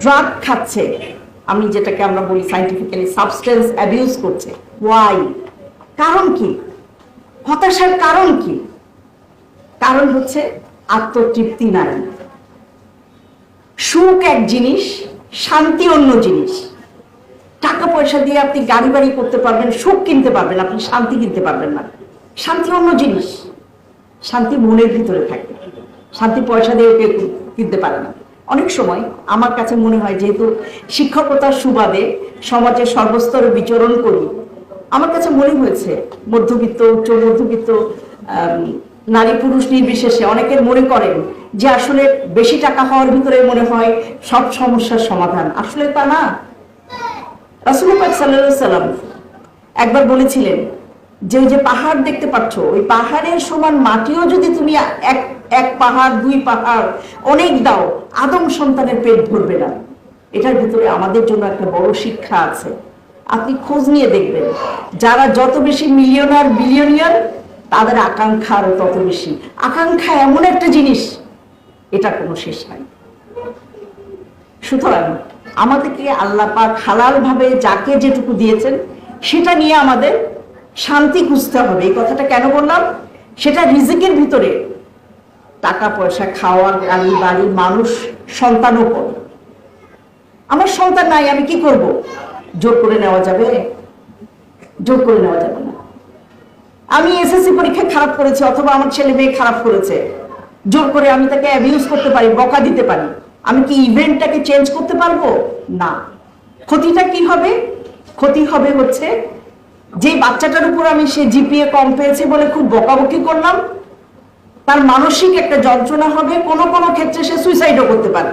Drug খাচ্ছে। আমি যেটাকে আমরা বলি সাইন্টিফিক্যালি সাবস্টেন্স অ্যাবিউজ করছে। ওয়াই কারণ কি? হতাশার কারণ কি? কারণ হচ্ছে আত্মতৃপ্তি নাই। সুখ এক জিনিস, শান্তি অন্য জিনিস। টাকা পয়সা দিয়ে আপনি গাড়ি বাড়ি করতে পারবেন, সুখ কিনতে পারবেন, আপনি শান্তি কিনতে পারবেন না। শান্তি অন্য জিনিস। শান্তি মনের ভিতরে থাকে। শান্তি পয়সা দিয়ে কেউ কিনতে পারে না। অনেক সময় আমার কাছে মনে হয় যেহেতু শিক্ষকতার সুবাদে সমাজের সর্বস্তরে বিচরণ করি, আমার কাছে মনে হয়েছে মধ্যবিত্ত, উচ্চ মধ্যবিত্ত নারী পুরুষ নির্বিশেষে অনেকের মনে করেন যে আসলে বেশি টাকা হওয়ার ভিতরে মনে হয় সব সমস্যার সমাধান। আসলে তা না। রাসুল সাল্লাম একবার বলেছিলেন, যে ওই যে পাহাড় দেখতে পাচ্ছ, ওই পাহাড়ের সমান মাটিও যদি তুমি এক এক পাহাড়, দুই পাহাড়, অনেক দাও, আদম সন্তানের পেট ভরবে না। এটার ভিতরে আমাদের জন্য একটা বড় শিক্ষা আছে। আপনি খোঁজ নিয়ে দেখবেন, যারা যত বেশি মিলিয়নার বিলিয়নিয়ার তাদের আকাঙ্ক্ষা আরও তত বেশি। আকাঙ্ক্ষা এমন একটা জিনিস, এটা কোনো শেষ নাই। সুতরাং আমাদেরকে আল্লাহ পাক হালাল ভাবে যাকে যেটুকু দিয়েছেন, সেটা নিয়ে আমাদের শান্তি খুঁজতে হবে। এই কথাটা কেন বললাম? সেটা রিজিকের ভিতরে টাকা পয়সা খাওয়া গাড়ি, বাড়ি, মানুষ, সন্তানও করে। আমার সন্তান নাই, আমি কি করব? জোর করে নেওয়া যাবে? জোর করে নেওয়া যাবে না। আমি এসএসসি পরীক্ষা খারাপ করেছি, অথবা আমার ছেলে মেয়ে খারাপ করেছে। জোর করে আমি তাকে অ্যাবিউজ করতে পারি, বকা দিতে পারি। আমি কি ইভেন্টটাকে চেঞ্জ করতে পারব? না। ক্ষতিটা কি হবে? ক্ষতি হবে হচ্ছে, যে বাচ্চাটার উপর আমি সে জিপিএ কম পেয়েছে বলে খুব বকাবকি করলাম তার মানসিক একটা যন্ত্রণা হবে কোনো কোনো ক্ষেত্রে সে সুইসাইডও করতে পারে।